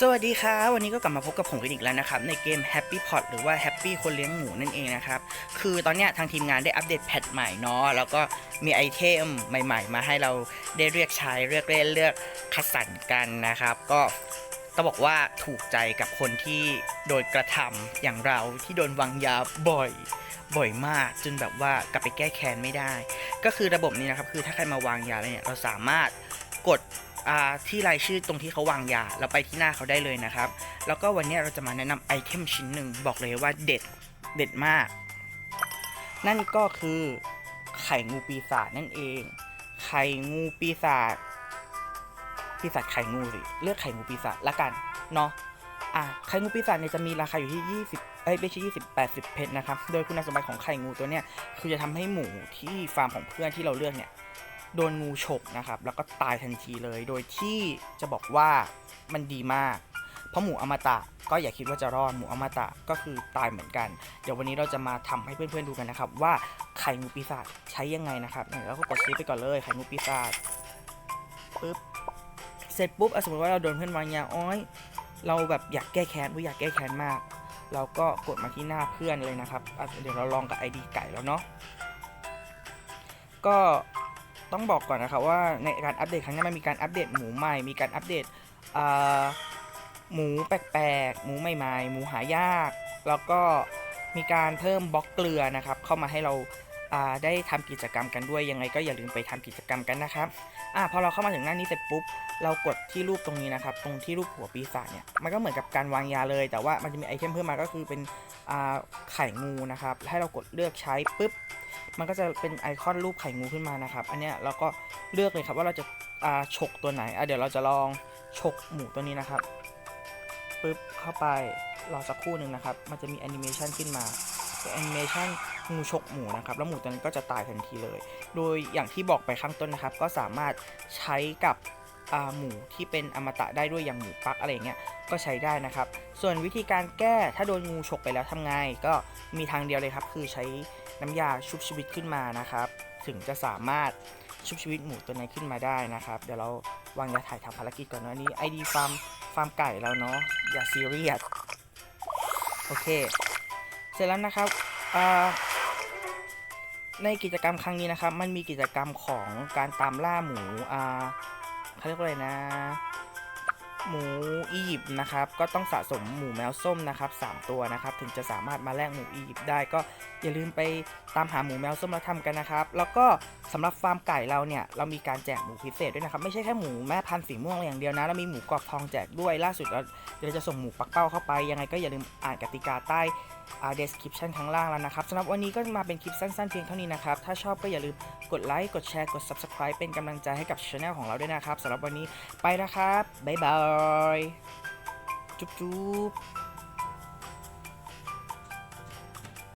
สวัสดีครับ วันนี้ก็กลับมาพบกับผมกันอีกแล้วนะครับ ในเกม Happy Pot หรือว่า Happy คนเลี้ยงหมูนั่นเองนะครับ คือตอนนี้ทางทีมงานได้อัปเดตแพทใหม่เนาะแล้วก็มีไอเทมใหม่ๆ มาให้เราได้เรียกใช้เลือกเล่นเลือกคัดสรรกันนะครับ ก็ต้องบอกว่าถูกใจกับคนที่โดนกระทำอย่างเราที่โดนวางยาบ่อยบ่อยมากจนแบบว่ากลับไปแก้แค้นไม่ได้ ก็คือระบบนี้นะครับคือถ้าใครมาวางยาแล้วเนี่ยเราสามารถกด ที่รายชื่อตรงที่เขาวางยา เราไปที่หน้าเขาได้เลยนะครับ แล้วก็วันนี้เราจะมาแนะนำไอเทมชิ้นหนึ่งบอกเลยว่าเด็ดเด็ดมาก นั่นก็คือไข่งูปีศาจนั่นเอง ไข่งูปีศาจปีศาจไข่งูสิเลือกไข่งูปีศาจละกันเนาะอะไข่งูปีศาจเนี่ยจะมีราคาอยู่ที่ 20เอ้ยไม่ใช่20 80 เพชรนะครับ โดยคุณสมบัติของไข่งูตัวเนี้ยคือจะทำให้หมูที่ฟาร์มของเพื่อนที่เราเลือกเนี่ย โดนงูฉกนะครับ แล้วก็ตายทันทีเลย โดยที่จะบอกว่ามันดีมาก เพราะหมูอมตะก็อย่าคิดว่าจะรอดหมูอมตะก็คือตายเหมือนกัน เดี๋ยววันนี้เราจะมาทำให้เพื่อนๆดูกันนะครับ ว่าไข่งูปีศาจใช้ยังไงนะครับเดี๋ยวก็กดซื้อไปก่อนเลยไข่งูปีศาจปึ๊บเสร็จปุ๊บสมมติว่าเราโดนเพื่อนวางยาอ้อย เราแบบอยากแก้แค้นว่าอยากแก้แค้นมาก เราก็กดมาที่หน้าเพื่อนเลยนะครับเดี๋ยวเราลองกับ ID ไก่แล้วเนาะก็ ต้องบอกก่อนนะครับว่าในการอัปเดตครั้งนี้มันมีการอัปเดตหมูใหม่ มีการอัปเดตหมูแปลกๆ หมูใหม่ๆ หมูหายาก แล้วก็มีการเพิ่มบล็อกเกลือนะครับ เข้ามาให้เราได้ทำกิจกรรมกันด้วยยังไงก็อย่าลืมไปทำกิจกรรมกันนะครับอ่าพอเราเข้ามาถึงหน้านี้เสร็จปุ๊บ เรากดที่รูปตรงนี้นะครับ ตรงที่รูปหัวปีศาจเนี่ย มันก็เหมือนกับการวางยาเลย แต่ว่ามันจะมีไอเทมเพิ่มมาก็คือเป็นไข่งูนะครับ ให้เรากดเลือกใช้ปุ๊บ มันก็จะเป็นไอคอนรูปไข่งูขึ้นมานะครับ อันเนี้ยเราก็เลือกเลยครับว่าเราจะอ่าฉกตัวไหนอะเดี๋ยวเราจะลองฉกหมูตัวนี้นะครับปึ๊บเข้าไปรอสักครู่หนึ่งนะครับ มันจะมีแอนิเมชันขึ้นมาแอนิเมชันงูฉกหมูนะครับ แล้วหมูตัวนั้นก็จะตายทันทีเลย โดยอย่างที่บอกไปข้างต้นนะครับ ก็สามารถใช้กับ หมูที่เป็นอมตะได้ด้วยอย่างหมูปักอะไรเงี้ยก็ใช้ได้นะครับ ส่วนวิธีการแก้ถ้าโดนงูฉกไปแล้วทำไงก็มีทางเดียวเลยครับ คือใช้น้ำยาชุบชีวิตขึ้นมานะครับ ถึงจะสามารถชุบชีวิตหมูตัวนี้นขึ้นมาได้นะครับ เดี๋ยวเราวางยาถ่ายทำภารกิจก่อนเนอะอันนี้ ID ฟาร์มฟาร์มไก่แล้วเนาะอย่าซีเรียสโอเค เสร็จแล้วนะครับในกิจกรรมครั้งนี้นะครับ มันมีกิจกรรมของการตามล่าหมูอ่า เขาเรียกว่าอะไรนะ หมูอียิปต์นะครับก็ต้องสะสมหมูแมวส้มนะครับ3ตัวนะครับถึงจะสามารถมาแลกหมูอียิปต์ได้ก็อย่าลืมไปตามหาหมูแมวส้มแล้วทำกันนะครับ แล้วก็สำหรับฟาร์มไก่เราเนี่ยเรามีการแจกหมูพิเศษด้วยนะครับไม่ใช่แค่หมูแม่พันธุ์สีม่วงอย่างเดียวนะเรามีหมูกรอบทองแจกด้วยล่าสุดเราเดี๋ยวจะส่งหมูปักเป้าเข้าไป ยังไงก็อย่าลืมอ่านกติกาใต้อ่า description ข้างล่างแล้วนะครับสำหรับวันนี้ก็มาเป็นคลิปสั้นๆเพียงเท่านี้นะครับ ถ้าชอบก็อย่าลืมกดไลค์ กดแชร์ กด subscribe เป็นกำลังใจให้กับช anel ของเราด้วยนะครับสำหรับวันนี้ไปนะครับ บ๊ายบายจุ๊บจุ๊บ